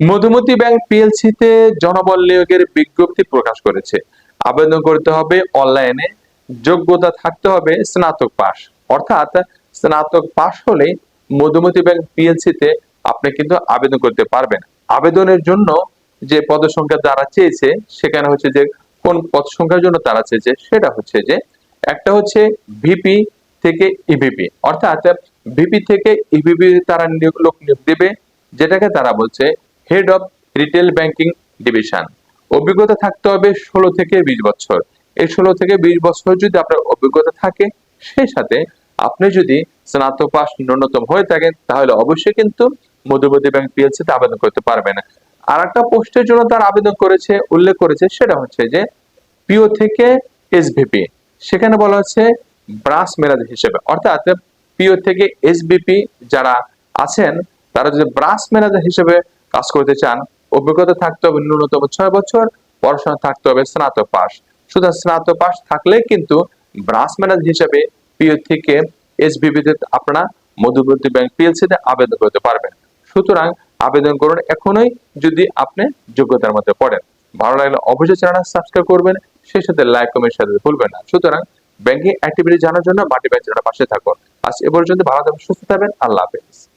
Madhumati bank PLC তে জনবল নিয়োগের বিজ্ঞপ্তি প্রকাশ করেছে। আবেদন করতে হবে অনলাইনে, যোগ্যতা থাকতে হবে স্নাতক পাস অর্থাৎ স্নাতক পাস হলে মধুমতি ব্যাংক পিএলসি তে আপনি কিন্তু আবেদন করতে পারবেন। আবেদনের জন্য যে পদ সংখ্যা তারা চেয়েছে, সেখানে হচ্ছে যে কোন পদ সংখ্যার জন্য তারা চেয়েছে, সেটা হচ্ছে যে একটা হচ্ছে ভিপি থেকে ইভিপি অর্থাৎ ভিপি থেকে ইভিপি তারা নিয়োগ লোক নিয়োগ দেবে, যেটাকে তারা বলছে head of retail banking division অভিজ্ঞতা থাকতে হবে ষোলো থেকে বিশ বছর। এই ষোলো থেকে বিশ বছর যদি আপনার অভিজ্ঞতা থাকে, সেই সাথে আপনি যদি স্নাতক পাস ন্যূনতম হয়ে থাকেন, তাহলে অবশ্যই কিন্তু মধ্যবর্তী ব্যাংক পিএলসি তে আবেদন করতে পারবেন। আর একটা পোস্টের জন্য তার আবেদন করেছে, উল্লেখ করেছে, সেটা হচ্ছে যে পিও থেকে এসভিপি সেখানে বলা হচ্ছে ব্রাঞ্চ ম্যানেজার হিসেবে। অর্থাৎ পিও থেকে এসবিপি যারা আছেন, তারা যদি ব্রাঞ্চ ম্যানেজার হিসেবে কাজ করতে চান, অভিজ্ঞতা থাকতে হবে ন্যূনতম ছয় বছর, পড়াশোনা থাকতে হবে স্নাতক পাস শুধু স্নাতক পাস থাকলে কিন্তু ব্রাঞ্চ ম্যানেজার হিসেবে পিও থেকে এসবিপি তে আপনারা মধ্যবর্তী ব্যাংক পিএলসি তে আবেদন করতে পারবেন। সুতরাং আবেদন করুন এখনই যদি আপনি যোগ্যতার মধ্যে পড়েন। ভালো লাগলে অবশ্যই চ্যানেল সাবস্ক্রাইব করবেন, সেই সাথে লাইক কমেন্ট সাথে ভুলবেন না। সুতরাং ব্যাংকিং অ্যাক্টিভিটি জানার জন্য মাটি ব্যাংক পাশে থাকুন। আজ এ পর্যন্ত ভালো থাকবেন, সুস্থ থাকবেন, আল্লাহ হাফেজ।